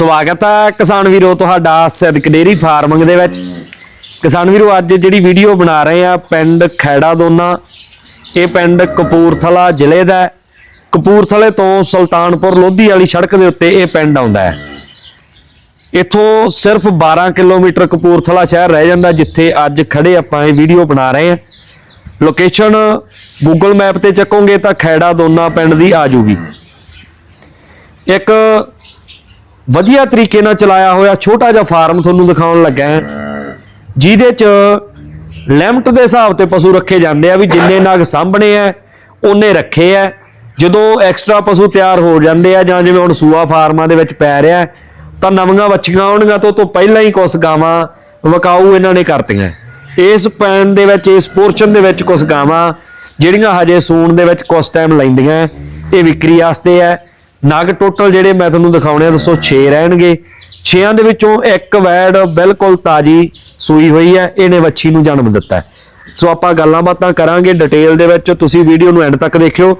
ਸਵਾਗਤ ਹੈ ਕਿਸਾਨ ਵੀਰੋ, ਤੁਹਾਡਾ ਸਿਦਕ ਡੇਰੀ ਫਾਰਮਿੰਗ ਦੇ ਵਿੱਚ। ਕਿਸਾਨ ਵੀਰੋ, ਅੱਜ ਜਿਹੜੀ ਵੀਡੀਓ ਬਣਾ ਰਹੇ ਆ, ਪਿੰਡ ਖੈੜਾ ਦੋਨਾ ਇਹ ਪਿੰਡ ਕਪੂਰਥਲਾ ਜ਼ਿਲ੍ਹੇ ਦਾ ਕਪੂਰਥਲੇ ਤੋਂ ਸੁਲਤਾਨਪੁਰ ਲੋਧੀ ਵਾਲੀ ਸੜਕ ਦੇ ਉੱਤੇ ਇਹ ਪਿੰਡ ਆਉਂਦਾ ਹੈ। ਇੱਥੋਂ ਸਿਰਫ 12 ਕਿਲੋਮੀਟਰ ਕਪੂਰਥਲਾ ਸ਼ਹਿਰ ਰਹਿ ਜਾਂਦਾ, ਜਿੱਥੇ ਅੱਜ ਖੜੇ ਆਪਾਂ ਇਹ ਵੀਡੀਓ ਬਣਾ ਰਹੇ ਹਾਂ। ਲੋਕੇਸ਼ਨ ਗੂਗਲ ਮੈਪ ਤੇ ਚੱਕੋਗੇ ਤਾਂ ਖੈੜਾ ਦੋਨਾ ਪਿੰਡ ਦੀ ਆ ਜੂਗੀ। ਇੱਕ ਵਧੀਆ ਤਰੀਕੇ ਨਾਲ ਚਲਾਇਆ ਹੋਇਆ ਛੋਟਾ ਜਿਹਾ ਫਾਰਮ ਤੁਹਾਨੂੰ ਦਿਖਾਉਣ ਲੱਗਾ ਜਿਹਦੇ ਚ ਲਿਮਟ ਦੇ ਹਿਸਾਬ ਤੇ ਪਸ਼ੂ ਰੱਖੇ ਜਾਂਦੇ ਆ ਵੀ ਜਿੰਨੇ ਨਗ ਸਾਂਭਣੇ ਆ, ਉਹਨੇ ਰੱਖੇ ਆ। ਜਦੋਂ ਐਕਸਟਰਾ ਪਸ਼ੂ ਤਿਆਰ ਹੋ ਜਾਂਦੇ ਆ ਜਾਂ ਜਿਵੇਂ ਹੁਣ ਸੂਆ ਫਾਰਮਾਂ ਦੇ ਵਿੱਚ ਪੈ ਰਿਹਾ, ਤਾਂ ਨਵੀਆਂ ਵੱਛੀਆਂ ਆਉਣਗੀਆਂ ਤੋਂ ਤੋਂ ਪਹਿਲਾਂ ਹੀ ਕੁਝ ਗਾਵਾਂ ਵਕਾਊ ਇਹਨਾਂ ਨੇ ਕਰਤੀਆਂ। ਇਸ ਪੈਣ ਦੇ ਵਿੱਚ, ਇਸ ਪੋਰਸ਼ਨ ਦੇ ਵਿੱਚ ਕੁਝ ਗਾਵਾਂ ਜਿਹੜੀਆਂ ਹਜੇ ਸੂਣ ਦੇ ਵਿੱਚ ਕੁਝ ਟਾਈਮ ਲੈਂਦੀਆਂ, ਇਹ ਵਿਕਰੀ ਵਾਸਤੇ ਹੈ ਨਗ ਟੋਟਲ ਜਿਹੜੇ ਮੈਂ ਤੁਹਾਨੂੰ ਦਿਖਾਉਣੇ ਆ, ਦੱਸੋ 6 ਰਹਿਣਗੇ। 6ਾਂ ਦੇ ਵਿੱਚੋਂ ਇੱਕ ਵੈੜ ਬਿਲਕੁਲ ਤਾਜੀ ਸੂਈ ਹੋਈ ਹੈ, ਇਹਨੇ ਵੱਛੀ ਨੂੰ ਜਨਮ ਦਿੱਤਾ ਸੋ ਆਪਾਂ ਗੱਲਾਂ ਬਾਤਾਂ ਕਰਾਂਗੇ ਡਿਟੇਲ ਦੇ ਵਿੱਚ, ਤੁਸੀਂ ਵੀਡੀਓ ਨੂੰ ਐਂਡ ਤੱਕ ਦੇਖਿਓ।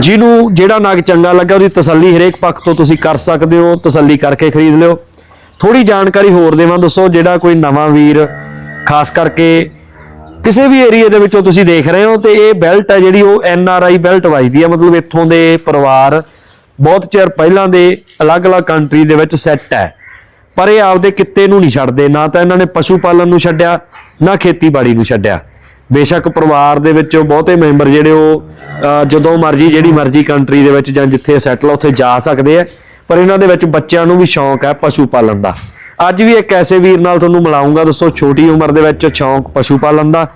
ਜਿਹਨੂੰ ਜਿਹੜਾ ਨਗ ਚੰਗਾ ਲੱਗਾ, ਉਹਦੀ ਤਸੱਲੀ ਹਰੇਕ ਪੱਖ ਤੋਂ ਤੁਸੀਂ ਕਰ ਸਕਦੇ ਹੋ, ਤਸੱਲੀ ਕਰਕੇ ਖਰੀਦ ਲਿਓ। ਥੋੜੀ ਜਾਣਕਾਰੀ ਹੋਰ ਦੇਵਾਂ, ਦੱਸੋ ਜਿਹੜਾ ਕੋਈ ਨਵਾਂ ਵੀਰ, ਖਾਸ ਕਰਕੇ ਕਿਸੇ ਵੀ ਏਰੀਆ ਦੇ ਵਿੱਚੋਂ ਤੁਸੀਂ ਦੇਖ ਰਹੇ ਹੋ, ਤੇ ਇਹ ਬੈਲਟ ਹੈ ਜਿਹੜੀ ਉਹ ਐਨ ਆਰ ਆਈ ਬੈਲਟ ਵੱਜਦੀ ਹੈ, ਮਤਲਬ ਇੱਥੋਂ ਦੇ ਪਰਿਵਾਰ ਬਹੁਤ ਚਿਰ ਪਹਿਲਾਂ ਦੇ ਅਲੱਗ-ਅਲੱਗ ਕੰਟਰੀ ਦੇ ਵਿੱਚ ਸੈੱਟ ਹੈ। ਪਰ ਇਹ ਆਪਦੇ ਕਿੱਤੇ ਨੂੰ ਨਹੀਂ ਛੱਡਦੇ, ਨਾ ਤਾਂ ਇਹਨਾਂ ਨੇ ਪਸ਼ੂ ਪਾਲਣ ਨੂੰ ਛੱਡਿਆ, ਨਾ ਖੇਤੀਬਾੜੀ ਨੂੰ ਛੱਡਿਆ। ਬੇਸ਼ੱਕ ਪਰਿਵਾਰ ਦੇ ਵਿੱਚ ਬਹੁਤੇ ਮੈਂਬਰ ਜਿਹੜੇ ਉਹ ਜਦੋਂ ਮਰਜ਼ੀ, ਜਿਹੜੀ ਮਰਜ਼ੀ ਕੰਟਰੀ ਦੇ ਵਿੱਚ ਜਾਂ ਜਿੱਥੇ ਸੈਟਲ ਉੱਥੇ ਜਾ ਸਕਦੇ ਆ। ਪਰ ਇਹਨਾਂ ਦੇ ਵਿੱਚ ਬੱਚਿਆਂ ਨੂੰ ਵੀ ਸ਼ੌਂਕ ਹੈ ਪਸ਼ੂ ਪਾਲਣ ਦਾ। ਅੱਜ ਵੀ ਇੱਕ ਐਸੇ ਵੀਰ ਨਾਲ ਤੁਹਾਨੂੰ ਮਿਲਾਉਂਗਾ, ਦੱਸੋ ਛੋਟੀ ਉਮਰ ਦੇ ਵਿੱਚ ਸ਼ੌਂਕ ਪਸ਼ੂ ਪਾਲਣ ਦਾ।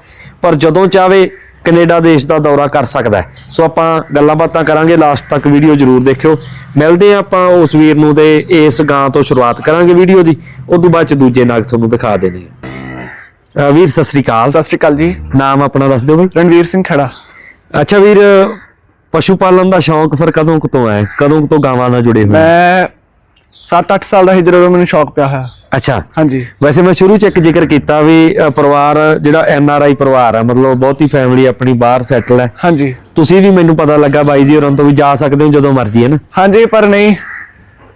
ਪਰ ਜਦੋਂ ਚਾਵੇ ਕੈਨੇਡਾ ਦੇਸ਼ ਦਾ ਦੌਰਾ ਕਰ ਸਕਦਾ ਹੈ। ਸੋ ਆਪਾਂ ਗੱਲਾਂ ਬਾਤਾਂ ਕਰਾਂਗੇ ਲਾਸਟ ਤੱਕ ਵੀਡੀਓ ਜਰੂਰ ਦੇਖਿਓ। ਮਿਲਦੇ ਹਾਂ ਆਪਾਂ ਉਸ ਵੀਰ ਨੂੰ ਤੇ ਇਸ ਗਾਂ ਤੋਂ ਸ਼ੁਰੂਆਤ ਕਰਾਂਗੇ ਵੀਡੀਓ ਦੀ। ਉਸ ਤੋਂ ਬਾਅਦ ਚ ਦੂਜੇ ਨਾਗ ਤੁਹਾਨੂੰ ਦਿਖਾ ਦੇਣੇ ਆ ਵੀਰ ਸਤਿ ਸ੍ਰੀ ਅਕਾਲ। ਸਤਿ ਸ਼੍ਰੀ ਅਕਾਲ ਜੀ। ਨਾਮ ਆਪਣਾ ਦੱਸ ਦਿਓ ਬਈ। ਰਣਵੀਰ ਸਿੰਘ ਖੜਾ। ਅੱਛਾ ਵੀਰ ਪਸ਼ੂ ਪਾਲਣ ਦਾ ਸ਼ੌਂਕ ਫਿਰ ਕਦੋਂ ਤੋਂ ਹੈ? ਕਦੋਂ ਤੋਂ ਗਾਵਾਂ ਨਾਲ ਜੁੜੇ ਹੋਏ ਮੈਂ 7-8 ਸਾਲ ਦਾ ਸੀ ਜਦੋਂ ਮੈਨੂੰ ਸ਼ੌਕ ਪਿਆ ਹੋਇਆ। ਅੱਛਾ। ਹਾਂਜੀ। ਵੈਸੇ ਮੈਂ ਸ਼ੁਰੂ ਚ ਇੱਕ ਜ਼ਿਕਰ ਕੀਤਾ ਵੀ ਅ, ਪਰਿਵਾਰ ਜਿਹੜਾ ਐਨ ਆਰ ਆਈ ਪਰਿਵਾਰ ਹੈ ਮਤਲਬ ਬਹੁਤੀ ਫੈਮਿਲੀ ਆਪਣੀ ਬਾਹਰ ਸੈਟਲ ਹੈ। ਹਾਂਜੀ। ਤੁਸੀਂ ਵੀ ਮੈਨੂੰ ਪਤਾ ਲੱਗਾ ਬਾਈ ਜੀ ਹੋਰਾਂ ਤੋਂ ਵੀ ਜਾ ਸਕਦੇ ਹੋ ਜਦੋਂ ਮਰਜ਼ੀ ਹੈ ਨਾ? ਹਾਂਜੀ ਪਰ ਨਹੀਂ।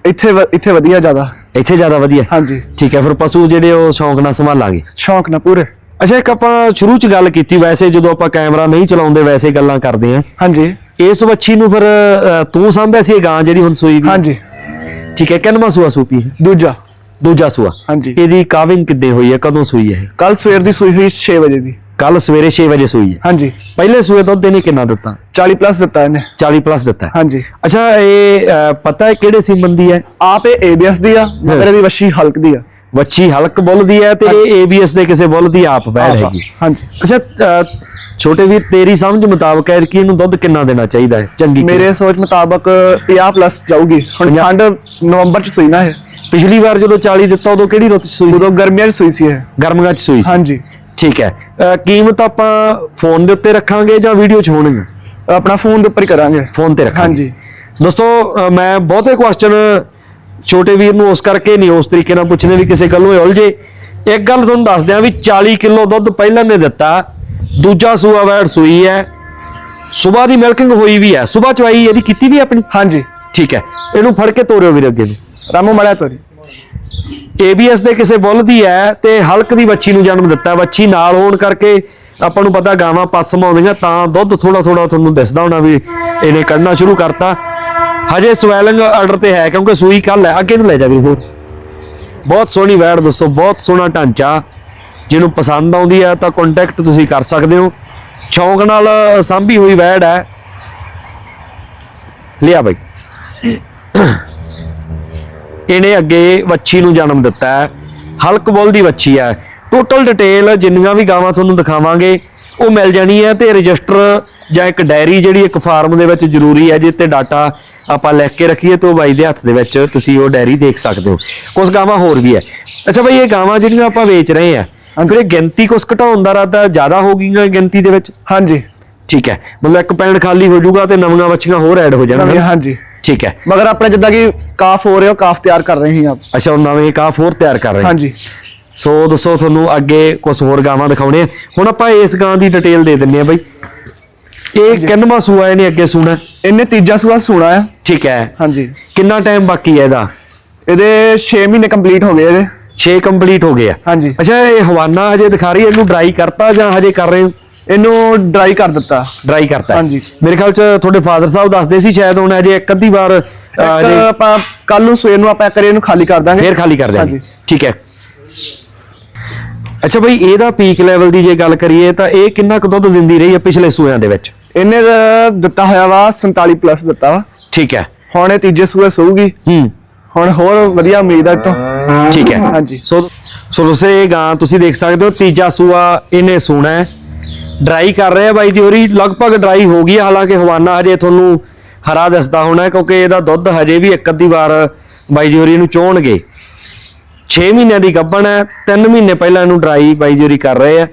ਇੱਥੇ ਵ- ਇੱਥੇ ਵਧੀਆ ਜ਼ਿਆਦਾ। ਇੱਥੇ ਜ਼ਿਆਦਾ ਵਧੀਆ? ਹਾਂਜੀ। ਠੀਕ ਹੈ ਫਿਰ ਪਸ਼ੂ ਜਿਹੜੇ ਉਹ ਸ਼ੌਂਕ ਨਾਲ ਸੰਭਾਲਾਂਗੇ? ਸ਼ੌਕ ਨਾ ਪੂਰੇ। ਅੱਛਾ ਇੱਕ ਆਪਾਂ ਸ਼ੁਰੂ ਚ ਗੱਲ ਕੀਤੀ ਵੈਸੇ ਜਦੋਂ ਆਪਾਂ ਕੈਮਰਾ ਨਹੀਂ ਚਲਾਉਂਦੇ ਵੈਸੇ ਗੱਲਾਂ ਕਰਦੇ ਆ ਹਾਂਜੀ। ਇਸ ਵੱਛੀ ਨੂੰ ਫਿਰ ਅ, ਤੂੰ ਸਾਂਭਿਆ ਸੀ ਇਹ ਗਾਂ ਜਿਹੜੀ ਹੁਣ ਸੂਈ ਵੀ? ਹਾਂਜੀ। ਠੀਕ ਹੈ ਕਿੰਨਵਾਂ ਸੂਆ ਸੂਪੀ ਹੈ? ਦੂਜਾ। ਦੂਜਾ ਸੂਆ। ਹਾਂਜੀ। ਇਹਦੀ ਕਾਵਿੰਗ ਕਿੱਦੇ ਹੋਈ ਹੈ? ਕਦੋਂ ਸੂਈ ਹੈ ਕੱਲ ਸਵੇਰ ਦੀ ਸੂਈ ਹੋਈ 6 ਵਜੇ ਦੀ। ਕੱਲ ਸਵੇਰੇ 6 ਵਜੇ ਸੂਈ ਹੈ। ਹਾਂਜੀ। ਪਹਿਲੇ ਸੂਏ ਦੁੱਧ ਇਹਨੇ ਕਿੰਨਾ ਦਿੱਤਾ? 40 ਪਲੱਸ ਦਿੱਤਾ ਇਹਨੇ। 40 ਪਲੱਸ ਦਿੱਤਾ। ਹਾਂਜੀ। ਅੱਛਾ ਇਹ ਅ, ਪਤਾ ਹੈ ਕਿਹੜੇ ਸੀਮਨ ਦੀ ਹੈ? ਆਪ ਇਹ ABS ਦੀ ਆ ਮਗਰ ਇਹਦੀ ਵੱਛੀ ਹਲਕ ਦੀ ਆ। ਵੱਛੀ ਹਲਕ ਬੁੱਲ ਦੀ ਹੈ ਤੇ ਇਹ ABS ਦੇ ਕਿਸੇ ਬੁੱਲ ਦੀ ਆਪ ਬੈੜ ਹੈਗੀ। ਹਾਂਜੀ। ਅੱਛਾ ਛੋਟੇ ਵੀਰ ਤੇਰੀ ਸਮਝ ਮੁਤਾਬਕ ਹੈ ਕਿ ਇਹਨੂੰ ਦੁੱਧ ਕਿੰਨਾ ਦੇਣਾ ਚਾਹੀਦਾ ਹੈ? ਚੰਗੀ ਮੇਰੇ ਸੋਚ ਮੁਤਾਬਕ 50 ਪਲੱਸ ਜਾਊਗੀ। ਹੁਣ ਠੰਡ ਨਵੰਬਰ ਚ ਸੂਈ ਨਾ ਇਹ। ਪਿਛਲੀ ਵਾਰ ਜਦੋਂ 40 ਦਿੱਤਾ ਉਦੋਂ ਕਿਹੜੀ ਰੁੱਤ ਸੂਈ ਉਦੋਂ ਗਰਮੀਆਂ ਚ ਸੂਈ ਸੀ ਇਹ। ਗਰਮੀਆਂ ਚ ਸੂਈ ਸੀ। ਹਾਂਜੀ। ਠੀਕ ਹੈ। ਕੀਮਤ ਆਪਾਂ ਫੋਨ ਦੇ ਉੱਤੇ ਰੱਖਾਂਗੇ ਜਾਂ ਵੀਡੀਓ 'ਚ ਹੋਣਗੇ ਆਪਣਾ ਫੋਨ ਦੇ ਉੱਪਰ ਹੀ ਕਰਾਂਗੇ। ਫੋਨ ਤੇ ਰੱਖਾਂਗੇ। ਹਾਂਜੀ। ਦੋਸਤੋ ਮੈਂ ਬਹੁਤੇ ਕੁਐਸਚਨ ਛੋਟੇ ਵੀਰ ਨੂੰ ਉਸ ਕਰਕੇ ਨਹੀਂ ਉਸ ਤਰੀਕੇ ਨਾਲ ਪੁੱਛਣੇ ਵੀ ਕਿਸੇ ਗੱਲੋਂ ਉਲਝੇ ਇੱਕ ਗੱਲ ਤੁਹਾਨੂੰ ਦੱਸ ਦਿਆਂ ਵੀ 40 ਕਿਲੋ ਦੁੱਧ ਪਹਿਲਾਂ ਨੇ ਦਿੱਤਾ ਦੂਜਾ ਸੂਆ ਵੈੜ ਸੂਈ ਹੈ ਸਵੇਰ ਦੀ ਮਿਲਕਿੰਗ ਹੋਈ ਵੀ ਹੈ ਸਵੇਰ ਚਵਾਈ ਇਹਦੀ ਕੀਤੀ ਵੀ ਆਪਣੀ? ਹਾਂਜੀ। ਠੀਕ ਹੈ। ਇਹਨੂੰ ਫੜ ਕੇ ਤੋਰਿਓ ਵੀਰ ਅੱਗੇ। ਨੂੰ ਰਾਮੂ ਮੜਿਆ ਤੋਰੀ। ABS ਦੇ ਕਿਸੇ ਬੁੱਲ ਦੀ ਹੈ ਤੇ ਹਲਕ ਦੀ ਵੱਛੀ ਨੂੰ ਜਨਮ ਦਿੱਤਾ। ਵੱਛੀ ਨਾਲ ਹੋਣ ਕਰਕੇ ਆਪਾਂ ਨੂੰ ਪਤਾ ਗਾਵਾਂ ਪਸਮ ਆਉਂਦੀਆਂ ਤਾਂ ਦੁੱਧ ਥੋੜਾ ਥੋੜਾ ਤੁਹਾਨੂੰ ਦਿਸਦਾ ਹੋਣਾ ਵੀ ਇਹਨੇ ਕੱਢਣਾ ਸ਼ੁਰੂ ਕਰਤਾ। ਹਜੇ ਸਵੈਲਿੰਗ ਆਰਡਰ ਤੇ ਹੈ, ਕਿਉਂਕਿ ਸੂਈ ਕੱਲ ਹੈ। ਅੱਗੇ ਨੂੰ ਲੈ ਜਾ ਵੀਰ ਬਹੁਤ ਸੋਹਣੀ ਵੈੜ ਦੱਸੋ ਬਹੁਤ ਸੋਹਣਾ ਢਾਂਚਾ। ਜਿਹਨੂੰ ਪਸੰਦ ਆਉਂਦੀ ਹੈ, ਤਾਂ ਕੰਟੈਕਟ ਤੁਸੀਂ ਕਰ ਸਕਦੇ ਹੋ। ਸ਼ੌਂਕ ਨਾਲ ਸਾਂਭੀ ਹੋਈ ਵੈੜ ਹੈ। ਲਿਆ ਬਾਈ। ਇਹਨੇ ਅੱਗੇ ਵੱਛੀ ਨੂੰ ਜਨਮ ਦਿੱਤਾ ਹੈ। ਹਲਕ ਬੁੱਲ ਦੀ ਵੱਛੀ ਹੈ। ਟੋਟਲ ਡਿਟੇਲ ਜਿੰਨੀਆਂ ਵੀ ਗਾਵਾਂ ਤੁਹਾਨੂੰ ਦਿਖਾਵਾਂਗੇ, ਉਹ ਮਿਲ ਜਾਣੀ ਹੈ ਤੇ ਰਜਿਸਟਰ ਜਾਂ ਇੱਕ ਡਾਇਰੀ ਜਿਹੜੀ ਇੱਕ ਫਾਰਮ ਦੇ ਵਿੱਚ ਜ਼ਰੂਰੀ ਹੈ ਜਿੱਤੇ ਡਾਟਾ ਆਪਾਂ ਲਿਖ ਕੇ ਰੱਖੀਏ ਤੇ ਬਾਈ ਦੇ ਹੱਥ ਦੇ ਵਿੱਚ ਤੁਸੀਂ ਉਹ ਡਾਇਰੀ ਦੇਖ ਸਕਦੇ ਹੋ। ਕੁਝ ਗਾਵਾਂ ਹੋਰ ਵੀ ਹੈ। ਅੱਛਾ ਬਾਈ ਇਹ ਗਾਵਾਂ ਜਿਹੜੀਆਂ ਆਪਾਂ ਵੇਚ ਰਹੇ ਆ ਫਿਰ ਇਹ ਗਿਣਤੀ ਕੁਝ ਘਟਾਉਣ ਦਾ ਰਾਦਾ ਜ਼ਿਆਦਾ ਹੋ ਗਈਆਂ ਗਿਣਤੀ ਦੇ ਵਿੱਚ? ਹਾਂਜੀ। ਠੀਕ ਹੈ। ਮਤਲਬ ਇੱਕ ਪੈਣ ਖਾਲੀ ਹੋ ਜਾਊਗਾ ਤੇ ਨਵੀਆਂ ਵੱਛੀਆਂ ਹੋਰ ਐਡ ਹੋ ਜਾਣਗੀਆਂ। ਹਾਂਜੀ। ਠੀਕ ਹੈ। ਮਗਰ ਆਪਣੇ ਜਿੱਦਾਂ ਕਿ ਕਾਫ ਹੋ ਰਿਹਾ ਉਹ ਕਾਫ ਤਿਆਰ ਕਰ ਰਹੇ ਹਾਂ ਅੱਛਾ ਉਹ ਨਵੇਂ ਕਾਫ ਹੋਰ ਤਿਆਰ ਕਰ ਰਹੇ ਹਾਂਜੀ। ਸੋ ਦੱਸੋ ਤੁਹਾਨੂੰ ਅੱਗੇ ਕੁਝ ਹੋਰ ਗਾਵਾਂ ਦਿਖਾਉਣੇ ਹੁਣ ਆਪਾਂ ਇਸ ਗਾਂ ਦੀ ਡਿਟੇਲ ਦੇ ਦਿੰਨੇ ਆ ਬਈ। ਇਹ ਕਿੰਨਵਾਂ ਸੂਆ ਇਹਨੇ ਅੱਗੇ ਸੂਣਾ? ਇਹਨੇ ਤੀਜਾ ਸੂਆ ਸੋਣਾ ਆ। ਠੀਕ ਹੈ। ਹਾਂਜੀ। ਕਿੰਨਾ ਟਾਈਮ ਬਾਕੀ ਹੈ ਇਹਦਾ? ਇਹਦੇ 6 ਮਹੀਨੇ ਕੰਪਲੀਟ ਹੋ ਗਏ ਇਹਦੇ। 6 ਕੰਪਲੀਟ ਹੋ ਗਏ ਆ। ਹਾਂਜੀ। ਅੱਛਾ ਇਹ ਹਵਾਨਾ ਹਜੇ ਦਿਖਾ ਰਹੀ ਇਹਨੂੰ ਡਰਾਈ ਕਰਤਾ ਜਾਂ ਹਜੇ ਕਰ ਰਹੇ ਹੋ? ਇਹਨੂੰ ਡਰਾਈ ਕਰ ਦਿੱਤਾ। ਡਰਾਈ ਕਰਤਾ। ਹਾਂਜੀ। ਮੇਰੇ ਖਿਆਲ ਚ ਤੁਹਾਡੇ ਫਾਦਰ ਸਾਹਿਬ ਦੱਸਦੇ ਸੀ ਸ਼ਾਇਦ ਹੁਣ ਹਜੇ ਇੱਕ ਅੱਧੀ ਵਾਰ ਹਜੇ ਆਪਾਂ ਕੱਲ ਨੂੰ ਸਵੇਰ ਨੂੰ ਆਪਾਂ ਕਰੇ ਇਹਨੂੰ ਖਾਲੀ ਕਰ ਦਾਂਗੇ। ਫੇਰ ਖਾਲੀ ਕਰ ਦਿਆਂਗੇ। ਠੀਕ ਹੈ। ਅੱਛਾ ਬਈ ਇਹਦਾ ਪੀਕ ਲੈਵਲ ਦੀ ਜੇ ਗੱਲ ਕਰੀਏ ਤਾਂ ਇਹ ਕਿੰਨਾ ਕੁ ਦੁੱਧ ਦਿੰਦੀ ਰਹੀ ਹੈ ਪਿਛਲੇ ਸੂਆਂ ਦੇ ਵਿੱਚ? ਇਹਨੇ ਦਿੱਤਾ ਹੋਇਆ ਵਾ 47 ਪਲੱਸ ਦਿੱਤਾ ਵਾ। ਠੀਕ ਹੈ। ਹੁਣ ਇਹ ਤੀਜੇ ਸੂਏ ਸੂਗੀ ਹੂੰ। ਹੁਣ ਹੋਰ ਵਧੀਆ ਉਮੀਦ ਹੈ ਤੋਂ ਠੀਕ ਹੈ। ਹਾਂਜੀ। ਸੋ ਸੋ ਦੋਸਤੋ ਇਹ ਗਾਂ ਤੁਸੀਂ ਦੇਖ ਸਕਦੇ ਹੋ ਤੀਜਾ ਸੂਆ ਇਹਨੇ ਸੂਣਾ ਹੈ। ਡਰਾਈ ਕਰ ਰਿਹਾ ਬਾਈ ਜੀ ਹੋਰੀ ਲਗਭਗ ਡਰਾਈ ਹੋ ਗਈ ਹੈ ਹਾਲਾਂਕਿ ਹਵਾਨਾ ਹਜੇ ਤੁਹਾਨੂੰ ਹਰਾ ਦਿਸਦਾ ਹੋਣਾ ਕਿਉਂਕਿ ਇਹਦਾ ਦੁੱਧ ਹਜੇ ਵੀ ਇੱਕ ਅੱਧੀ ਵਾਰ ਬਾਈ ਜੀ ਹੋਰੀ ਇਹਨੂੰ ਚੋਣਗੇ। 6 ਮਹੀਨਿਆਂ ਦੀ ਗੱਭਣ ਹੈ 3 ਮਹੀਨੇ ਪਹਿਲਾਂ ਇਹਨੂੰ ਡਰਾਈ ਬਾਈ ਜੀ ਹੋਰੀ ਕਰ ਰਹੇ ਆ।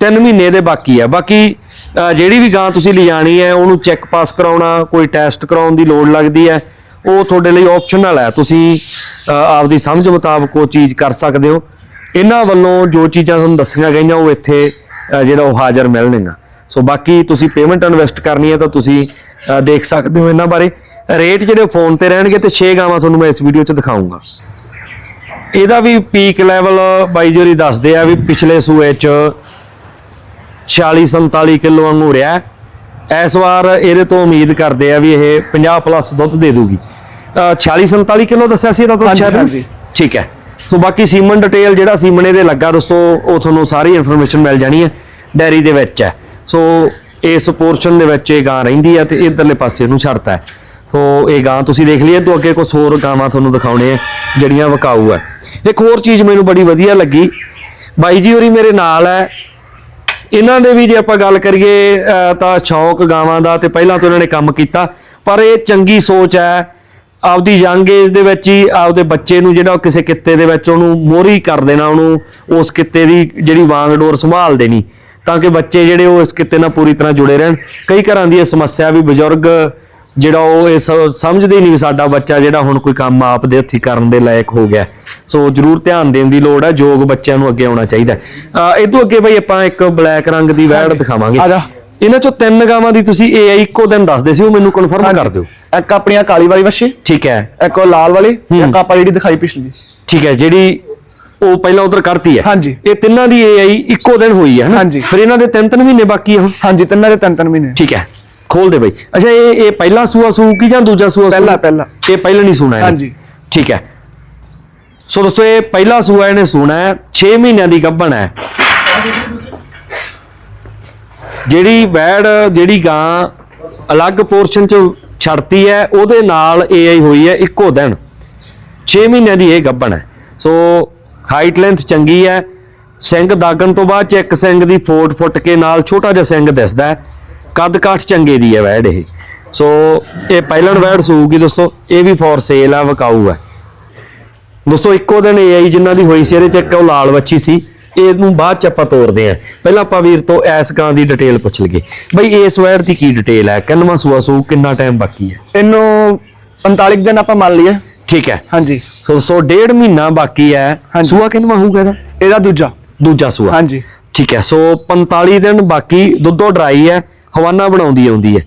3 ਮਹੀਨੇ ਦੇ ਬਾਕੀ ਆ। ਬਾਕੀ ਜਿਹੜੀ ਵੀ ਗਾਂ ਤੁਸੀਂ ਲਿਜਾਣੀ ਹੈ, ਉਹਨੂੰ ਚੈੱਕ ਪਾਸ ਕਰਾਉਣਾ, ਕੋਈ ਟੈਸਟ ਕਰਾਉਣ ਦੀ ਲੋੜ ਲੱਗਦੀ ਹੈ, ਉਹ ਤੁਹਾਡੇ ਲਈ ਆਪਸ਼ਨਲ ਹੈ। ਤੁਸੀਂ ਆਪਦੀ ਸਮਝ ਮੁਤਾਬਕ ਉਹ ਚੀਜ਼ ਕਰ ਸਕਦੇ ਹੋ। ਇਹਨਾਂ ਵੱਲੋਂ ਜੋ ਚੀਜ਼ਾਂ ਤੁਹਾਨੂੰ ਦੱਸੀਆਂ ਗਈਆਂ, ਉਹ ਇੱਥੇ ਜਿਹੜਾ ਉਹ ਹਾਜ਼ਰ ਮਿਲਣਗੀਆਂ। ਸੋ ਬਾਕੀ ਤੁਸੀਂ ਪੇਮੈਂਟ ਇਨਵੈਸਟ ਕਰਨੀ ਹੈ ਤਾਂ ਤੁਸੀਂ ਦੇਖ ਸਕਦੇ ਹੋ ਇਹਨਾਂ ਬਾਰੇ। ਰੇਟ ਜਿਹੜੇ ਫੋਨ ਤੇ ਰਹਿਣਗੇ ਤੇ 6 ਗਾਵਾਂ ਤੁਹਾਨੂੰ ਮੈਂ ਇਸ ਵੀਡੀਓ 'ਚ ਦਿਖਾਉਂਗਾ ਇਹਦਾ ਵੀ ਪੀਕ ਲੈਵਲ ਬਾਈ ਜੋਰੀ ਦੱਸਦੇ ਆ ਵੀ ਪਿਛਲੇ ਸੂਏ 'ਚ 40 47 ਕਿਲੋ ਵਾਂਗੂ ਰਿਹਾ। ਇਸ ਵਾਰ ਇਹਦੇ ਤੋਂ ਉਮੀਦ ਕਰਦੇ ਆ ਵੀ ਇਹ 50 ਪਲੱਸ ਦੁੱਧ ਦੇ ਦੂਗੀ। ਅ, 40 47 ਕਿਲੋ ਦੱਸਿਆ ਸੀ ਇਹਦਾ ਹਾਂਜੀ, ਸ਼ਾਇਦ। ਠੀਕ ਹੈ। ਸੋ ਬਾਕੀ ਸੀਮਨ ਡਿਟੇਲ ਜਿਹੜਾ ਸੀਮਨ ਇਹਦੇ ਲੱਗਾ ਦੋਸਤੋ ਉਹ ਤੁਹਾਨੂੰ ਸਾਰੀ ਇਨਫੋਰਮੇਸ਼ਨ ਮਿਲ ਜਾਣੀ ਹੈ। ਡੈਰੀ ਦੇ ਵਿੱਚ ਹੈ। ਸੋ ਇਸ ਪੋਰਸ਼ਨ ਦੇ ਵਿੱਚ ਇਹ ਗਾਂ ਰਹਿੰਦੀ ਹੈ ਤੇ ਇਧਰਲੇ ਪਾਸੇ ਨੂੰ ਛੱਡਤਾ ਹੈ। ਸੋ ਇਹ ਗਾਂ ਤੁਸੀਂ ਦੇਖ ਲਈ ਤੋਂ ਅੱਗੇ ਕੁਝ ਹੋਰ ਗਾਵਾਂ ਤੁਹਾਨੂੰ ਦਿਖਾਉਣੇ ਆ ਜਿਹੜੀਆਂ ਵਿਕਾਊ ਹੈ। ਇੱਕ ਹੋਰ ਚੀਜ਼ ਮੈਨੂੰ ਬੜੀ ਵਧੀਆ ਲੱਗੀ। ਬਾਈ ਜੀ ਹੋਰੀ ਮੇਰੇ ਨਾਲ ਹੈ। ਇਹਨਾਂ ਦੇ ਵੀ ਜੇ ਆਪਾਂ ਗੱਲ ਕਰੀਏ ਤਾਂ ਸ਼ੌਕ ਗਾਵਾਂ ਦਾ ਤੇ ਪਹਿਲਾਂ ਤੋਂ ਇਹਨਾਂ ਨੇ ਕੰਮ ਕੀਤਾ। ਪਰ ਇਹ ਚੰਗੀ ਸੋਚ ਹੈ। ਆਪਦੀ ਯੰਗ ਏਜ ਦੇ ਵਿੱਚ ਹੀ ਆਪਦੇ ਬੱਚੇ ਨੂੰ ਜਿਹੜਾ ਉਹ ਕਿਸੇ ਕਿੱਤੇ ਦੇ ਵਿੱਚ ਉਹਨੂੰ ਮੋਹਰੀ ਕਰ ਦੇਣਾ, ਉਹਨੂੰ ਉਸ ਕਿੱਤੇ ਦੀ ਜਿਹੜੀ ਵਾਂਗ ਡੋਰ ਸੰਭਾਲ ਦੇਣੀ। ਤਾਂ ਕਿ ਬੱਚੇ ਜਿਹੜੇ ਉਹ ਇਸ ਕਿੱਤੇ ਨਾਲ ਪੂਰੀ ਤਰ੍ਹਾਂ ਜੁੜੇ ਰਹਿਣ। ਕਈ ਘਰਾਂ ਦੀ ਇਹ ਸਮੱਸਿਆ ਵੀ ਬਜ਼ੁਰਗ ਜਿਹੜਾ ਉਹ ਇਹ ਸਮਝਦੇ ਨਹੀਂ ਸਾਡਾ ਬੱਚਾ ਜਿਹੜਾ ਹੁਣ ਕੋਈ ਕੰਮ ਆਪ ਦੇ ਹੱਥੀ ਕਰਨ ਦੇ ਲਾਇਕ ਹੋ ਗਿਆ। ਸੋ ਜਰੂਰ ਧਿਆਨ ਦੇਣ ਦੀ ਲੋੜ ਹੈ ਯੋਗ ਬੱਚਿਆਂ ਨੂੰ ਅੱਗੇ ਆਉਣਾ ਚਾਹੀਦਾ। ਇਹ ਤੋਂ ਅੱਗੇ ਬਈ ਆਪਾਂ ਇੱਕ ਬਲੈਕ ਰੰਗ ਦੀ ਵੈੜ ਦਿਖਾਵਾਂਗੇ। ਆ ਜਾ। ਇਹਨਾਂ ਚੋਂ ਤਿੰਨ ਗਾਵਾਂ ਦੀ ਤੁਸੀਂ ਏਆਈ ਇੱਕੋ ਦਿਨ ਦੱਸਦੇ ਸੀ ਉਹ ਮੈਨੂੰ ਕਨਫਰਮ ਕਰ ਦਿਓ। ਇੱਕ ਆਪਣੀਆਂ ਕਾਲੀ ਵਾਲੀ ਵੱਛੀ ਠੀਕ ਹੈ। ਇੱਕ ਉਹ ਲਾਲ ਵਾਲੀ। ਇੱਕ ਆਪਾਂ ਜਿਹੜੀ ਦਿਖਾਈ ਪਿਛਲੀ। ਠੀਕ ਹੈ ਜਿਹੜੀ ਉਹ ਪਹਿਲਾਂ ਉਧਰ ਕਰਤੀ ਹੈ। ਹਾਂਜੀ। ਇਹ ਤਿੰਨਾਂ ਦੀ ਏਆਈ ਇੱਕੋ ਦਿਨ ਹੋਈ ਹੈ ਨਾ ਹਾਂਜੀ। ਫਿਰ ਇਹਨਾਂ ਦੇ ਤਿੰਨ ਤਿੰਨ ਮਹੀਨੇ ਬਾਕੀ ਆ ਹਾਂਜੀ ਤਿੰਨਾਂ ਦੇ ਤਿੰਨ ਤਿੰਨ ਮਹੀਨੇ। ਠੀਕ ਹੈ। ਖੋਲ ਦੇ ਬਈ ਅੱਛਾ ਇਹ ਇਹ ਪਹਿਲਾ ਸੂਆ ਸੂ ਕੀ ਜਾਂ ਦੂਜਾ ਸੂਆ ਸੂ? ਪਹਿਲਾ, ਪਹਿਲਾ। ਇਹ ਪਹਿਲਾਂ ਨਹੀਂ ਸੁਣਾ। ਹਾਂਜੀ। ਠੀਕ ਹੈ ਸੋ ਦੋਸਤੋ ਇਹ ਪਹਿਲਾ ਸੂਆ ਇਹਨੇ ਸੁਣਾ ਹੈ 6 ਮਹੀਨਿਆਂ ਦੀ ਗੱਭਣ ਹੈ ਜਿਹੜੀ ਵੈੜ ਜਿਹੜੀ ਗਾਂ ਅਲੱਗ ਪੋਰਸ਼ਨ ਚ ਛੜਤੀ ਹੈ ਉਹਦੇ ਨਾਲ ਏਆਈ ਹੋਈ ਹੈ ਇੱਕੋ ਦਿਨ 6 ਮਹੀਨਿਆਂ ਦੀ ਇਹ ਗੱਭਣ ਹੈ ਸੋ ਹਾਈਟ ਲੈਂਥ ਚੰਗੀ ਹੈ ਸਿੰਘ ਦਾਗਣ ਤੋਂ ਬਾਅਦ ਚ ਇੱਕ ਸਿੰਘ ਦੀ ਫੋਟ ਫੁੱਟ ਕੇ ਨਾਲ ਛੋਟਾ ਜਿਹਾ ਸਿੰਘ ਦਿਸਦਾ ਹੈ ਕੱਦ ਕਾਠ ਚੰਗੇ ਦੀ ਹੈ ਵੈੜ ਇਹ। ਸੋ ਇਹ ਪਹਿਲਣ ਵੈੜ ਸੂਗੀ ਦੋਸਤੋ ਇਹ ਵੀ ਫੋਰ ਸੇਲ ਆ ਵਿਕਾਊ ਹੈ ਦੋਸਤੋ ਇੱਕੋ ਦਿਨ ਏਆਈ ਜਿਨ੍ਹਾਂ ਦੀ ਹੋਈ ਸੀ ਇਹਦੇ ਚ ਇੱਕ ਉਹ ਲਾਲ ਵੱਛੀ ਸੀ ਇਹਨੂੰ ਬਾਅਦ ਚ ਆਪਾਂ ਤੋਰਦੇ ਆਂ। ਪਹਿਲਾਂ ਆਪਾਂ ਵੀਰ ਤੋਂ ਐਸ ਗਾਂ ਦੀ ਡਿਟੇਲ ਪੁੱਛ ਲਈਏ। ਬਈ ਇਸ ਵੈੜ ਦੀ ਕੀ ਡਿਟੇਲ ਹੈ ਕਿੰਨਵਾਂ ਸੂਆ ਸੂ ਕਿੰਨਾ ਟਾਈਮ ਬਾਕੀ ਹੈ ਇਹਨੂੰ 45 ਦਿਨ ਆਪਾਂ ਮੰਨ ਲਈਏ। ਠੀਕ ਹੈ। ਹਾਂਜੀ। ਸੋ ਸੋ ਡੇਢ ਮਹੀਨਾ ਬਾਕੀ ਹੈ। ਸੂਆ ਕਿੰਨਵਾਂ ਹੋਊਗਾ ਇਹਦਾ? ਇਹਦਾ ਦੂਜਾ। ਦੂਜਾ ਸੂਆ। ਹਾਂਜੀ। ਠੀਕ ਹੈ। ਸੋ 45 ਦਿਨ ਬਾਕੀ ਦੁੱਧੋ ਡਰਾਈ ਹੈ ਹਵਾਨਾ ਬਣਾਉਂਦੀ ਆਉਂਦੀ ਹੈ।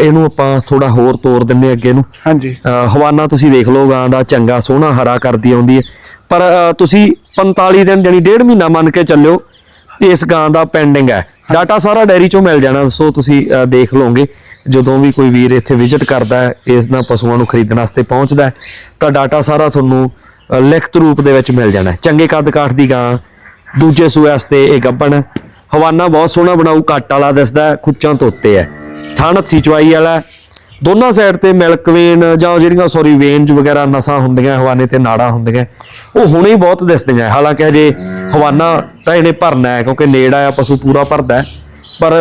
ਇਹਨੂੰ ਆਪਾਂ ਥੋੜਾ ਹੋਰ ਤੋਰ ਦਿੰਨੇ ਅੱਗੇ ਨੂੰ। ਹਾਂਜੀ। ਹਵਾਨਾ ਤੁਸੀਂ ਦੇਖ ਲਓ ਗਾਂ ਦਾ ਚੰਗਾ ਸੋਹਣਾ ਹਰਾ ਕਰਦੀ ਆਉਂਦੀ ਹੈ। ਪਰ ਤੁਸੀਂ 45 ਦਿਨ ਜਾਨੀ ਡੇਢ ਮਹੀਨਾ ਮੰਨ ਕੇ ਚੱਲਿਓ ਇਸ ਗਾਂ ਦਾ ਪੈਂਡਿੰਗ ਹੈ। ਡਾਟਾ ਸਾਰਾ ਡੈਰੀ ਚੋਂ ਮਿਲ ਜਾਣਾ ਸੋ ਤੁਸੀਂ ਦੇਖ ਲਓਗੇ ਜਦੋਂ ਵੀ ਕੋਈ ਵੀਰ ਇੱਥੇ ਵਿਜ਼ਿਟ ਕਰਦਾ ਹੈ ਇਸ ਨਾਲ ਪਸ਼ੂਆਂ ਨੂੰ ਖਰੀਦਣ ਵਾਸਤੇ ਪਹੁੰਚਦਾ ਹੈ ਤਾਂ ਡਾਟਾ ਸਾਰਾ ਤੁਹਾਨੂੰ ਲਿਖਤ ਰੂਪ ਦੇ ਵਿੱਚ ਮਿਲ ਜਾਣਾ ਚੰਗੇ ਕੱਦ ਕਾਠ ਦੀ ਗਾਂ ਦੂਜੇ ਸੂਏ ਵਾਸਤੇ ਇਹ ਗੱਭਣ ਹੈ। ਹਵਾਨਾ ਬਹੁਤ ਸੋਹਣਾ ਬਣਾਉ ਕੱਟ ਵਾਲਾ ਦਿਸਦਾ ਖੁੱਚਾਂ ਤੋਂ ਹੈ। ਥਣ ਹੱਥੀ ਚਵਾਈ ਵਾਲਾ ਦੋਨਾਂ ਸਾਈਡ ਤੇ ਮਿਲਕ ਵੇਨ ਜਾਂ ਜਿਹੜੀਆਂ ਸੌਰੀ ਵੇਨਜ ਵਗੈਰਾ ਨਸਾਂ ਹੁੰਦੀਆਂ, ਹਵਾਨੇ ਤੇ ਨਾੜਾਂ ਹੁੰਦੀਆਂ, ਉਹ ਹੁਣੇ ਹੀ ਬਹੁਤ ਦਿਸਦੀਆਂ ਹਾਲਾਂਕਿ ਹਜੇ ਹਵਾਨਾ ਤਾਂ ਇਹਨੇ ਭਰਨਾ ਹੈ, ਕਿਉਂਕਿ ਨੇੜਾ ਆ, ਪਸ਼ੂ ਪੂਰਾ ਭਰਦਾ ਪਰ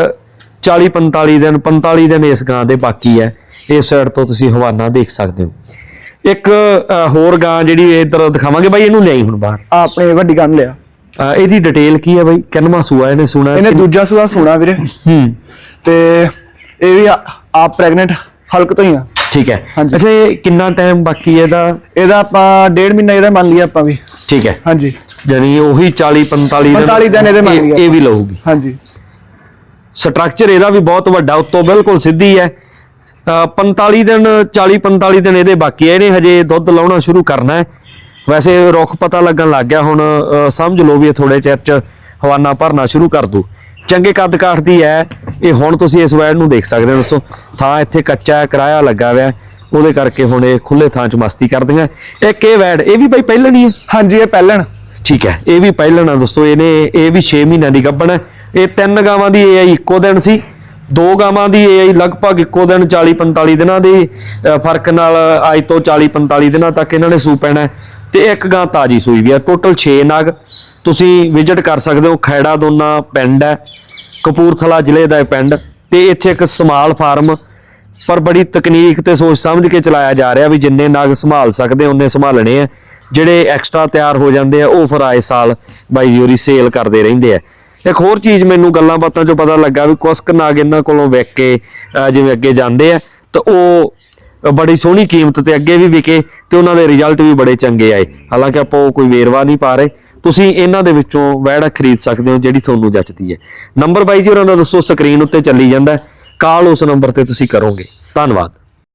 40 45 ਦਿਨ 45 ਦਿਨ ਇਸ ਗਾਂ ਦੇ ਬਾਕੀ ਹੈ। ਇਸ ਸਾਈਡ ਤੋਂ ਤੁਸੀਂ ਹਵਾਨਾ ਦੇਖ ਸਕਦੇ ਹੋ। ਇੱਕ ਹੋਰ ਗਾਂ ਜਿਹੜੀ ਇਧਰ ਦਿਖਾਵਾਂਗੇ, ਬਾਈ, ਇਹਨੂੰ ਲਿਆਈ ਹੁਣ ਬਾਹਰ। ਆਪਣੇ ਵੱਡੀ ਗੰਨ ਲਿਆ। ਇਹਦੀ ਡਿਟੇਲ ਕੀ ਹੈ ਬਾਈ? ਕਿੰਨਵਾਂ ਸੂਆ ਇਹਨੇ ਸੁਣਾ? ਇਹਨੇ ਦੂਜਾ ਸੂਆ ਸੋਣਾ ਵੀਰੇ। ਹੂੰ। ਤੇ ਇਹ ਵੀ ਆਪ ਪ੍ਰੈਗਨੈਂਟ ਹਲਕ ਤੋਂ ਹੀ ਆ। ਠੀਕ ਹੈ। ਅੱਛਾ ਇਹ ਕਿੰਨਾ ਟਾਈਮ ਬਾਕੀ ਹੈ ਇਹਦਾ? ਇਹਦਾ ਆਪਾਂ ਡੇਢ ਮਹੀਨਾ ਇਹਦਾ ਮੰਨ ਲਿਆ ਆਪਾਂ ਵੀ। ਠੀਕ ਹੈ। ਹਾਂਜੀ। ਜਾਨੀ ਉਹੀ 40 45 45 ਦਿਨ ਇਹਦੇ ਮੰਨ ਲਿਆ ਇਹ ਵੀ ਲਊਗੀ। ਹਾਂਜੀ। ਸਟਰਕਚਰ ਇਹਦਾ ਵੀ ਬਹੁਤ ਵੱਡਾ ਉੱਤੋਂ ਬਿਲਕੁਲ ਸਿੱਧੀ ਹੈ। ਅ, 45 ਦਿਨ 40 45 ਦਿਨ ਇਹਦੇ ਬਾਕੀ ਆ ਇਹਨੇ ਹਜੇ ਦੁੱਧ ਲਾਉਣਾ ਸ਼ੁਰੂ ਕਰਨਾ ਹੈ। ਵੈਸੇ ਰੁੱਖ ਪਤਾ ਲੱਗਣ ਲੱਗ ਗਿਆ ਹੁਣ ਸਮਝ ਲਓ ਵੀ ਇਹ ਥੋੜੇ ਚਿਰ ਚ ਹਵਾਨਾ ਭਰਨਾ ਸ਼ੁਰੂ ਕਰ ਦੂ। ਚੰਗੇ ਕੱਦ ਕਾਠ ਦੀ ਹੈ ਇਹ ਹੁਣ ਤੁਸੀਂ ਇਸ ਵੈੜ ਨੂੰ ਦੇਖ ਸਕਦੇ ਹੋ ਦੋਸਤੋ। ਥਾਂ ਇੱਥੇ ਕੱਚਾ ਹੈ ਕਿਰਾਇਆ ਲੱਗਾ ਹੋਇਆ ਉਹਦੇ ਕਰਕੇ ਹੁਣ ਇਹ ਖੁੱਲੇ ਥਾਂ 'ਚ ਮਸਤੀ ਕਰਦੀਆਂ। ਇੱਕ ਇਹ ਵੈੜ ਇਹ ਵੀ ਬਈ ਪਹਿਲਾਂ ਹੀ ਹੈ? ਹਾਂਜੀ ਇਹ ਪਹਿਲਣ। ਠੀਕ ਹੈ ਇਹ ਵੀ ਪਹਿਲਣਾ ਦੋਸਤੋ ਇਹਨੇ ਇਹ ਵੀ 6 ਮਹੀਨਿਆਂ ਦੀ ਗੱਭਣ ਹੈ। ਇਹ ਤਿੰਨ ਗਾਵਾਂ ਦੀ ਏਆਈ ਇੱਕੋ ਦਿਨ ਸੀ ਦੋ ਗਾਵਾਂ ਦੀ ਏਆਈ ਲਗਭਗ ਇੱਕੋ ਦਿਨ 40 45 ਦਿਨਾਂ ਦੀ ਫ਼ਰਕ ਨਾਲ ਅੱਜ ਤੋਂ 40 45 ਦਿਨਾਂ ਤੱਕ ਇਹਨਾਂ ਨੇ ਸੂ ਪੈਣਾ ਤੇ ਇੱਕ ਗਾਂ ਤਾਜੀ ਸੂਈ ਵੀ ਆ, ਟੋਟਲ 6 ਨਗ। ਤੁਸੀਂ ਵਿਜ਼ਿਟ ਕਰ ਸਕਦੇ ਹੋ ਖੈੜਾ ਦੋਨਾ ਪਿੰਡ ਹੈ, ਕਪੂਰਥਲਾ ਜ਼ਿਲ੍ਹੇ ਦਾ ਇਹ ਪਿੰਡ। ਤੇ ਇੱਥੇ ਇੱਕ ਸਮਾਲ ਫਾਰਮ, ਪਰ ਬੜੀ ਤਕਨੀਕ ਤੇ ਸੋਚ ਸਮਝ ਕੇ ਚਲਾਇਆ ਜਾ ਰਿਹਾ ਵੀ ਜਿੰਨੇ ਨਗ ਸੰਭਾਲ ਸਕਦੇ, ਉਹਨੇ ਸੰਭਾਲਣੇ ਆ। ਜਿਹੜੇ ਐਕਸਟਰਾ ਤਿਆਰ ਹੋ ਜਾਂਦੇ ਆ, ਉਹ ਫਿਰ ਆਏ ਸਾਲ ਬਾਈ ਜੀ ਹੋਰੀ ਸੇਲ ਕਰਦੇ ਰਹਿੰਦੇ ਆ। ਇੱਕ ਹੋਰ ਚੀਜ਼ ਮੈਨੂੰ ਗੱਲਾਂ ਬਾਤਾਂ ਚੋਂ ਪਤਾ ਲੱਗਾ ਵੀ ਕੁਸ਼ਕ ਨਾਗ ਇਹਨਾਂ ਕੋਲੋਂ ਵਿਕ ਕੇ ਜਿਵੇਂ ਅੱਗੇ ਜਾਂਦੇ ਆ, ਤਾਂ ਉਹ ਬੜੀ ਸੋਹਣੀ ਕੀਮਤ ਤੇ ਅੱਗੇ ਵੀ ਵਿਕੇ ਤੇ ਉਹਨਾਂ ਦੇ ਰਿਜ਼ਲਟ ਵੀ ਬੜੇ ਚੰਗੇ ਆਏ। ਹਾਲਾਂਕਿ ਆਪਾਂ ਉਹ ਕੋਈ ਵੇਰਵਾ ਨਹੀਂ ਪਾ ਰਹੇ। ਤੁਸੀਂ ਇਹਨਾਂ ਦੇ ਵਿੱਚੋਂ ਵੈੜ ਖਰੀਦ ਸਕਦੇ ਹੋ ਜਿਹੜੀ ਤੁਹਾਨੂੰ ਜੱਚਦੀ ਹੈ। ਨੰਬਰ ਬਾਈ ਜੀ, ਉਹਨਾਂ ਦਾ ਦੱਸੋ ਸਕਰੀਨ ਉੱਤੇ ਚੱਲੀ ਜਾਂਦਾ ਕਾਲ ਉਸ ਨੰਬਰ ਤੇ ਤੁਸੀਂ ਕਰੋਗੇ। ਧੰਨਵਾਦ।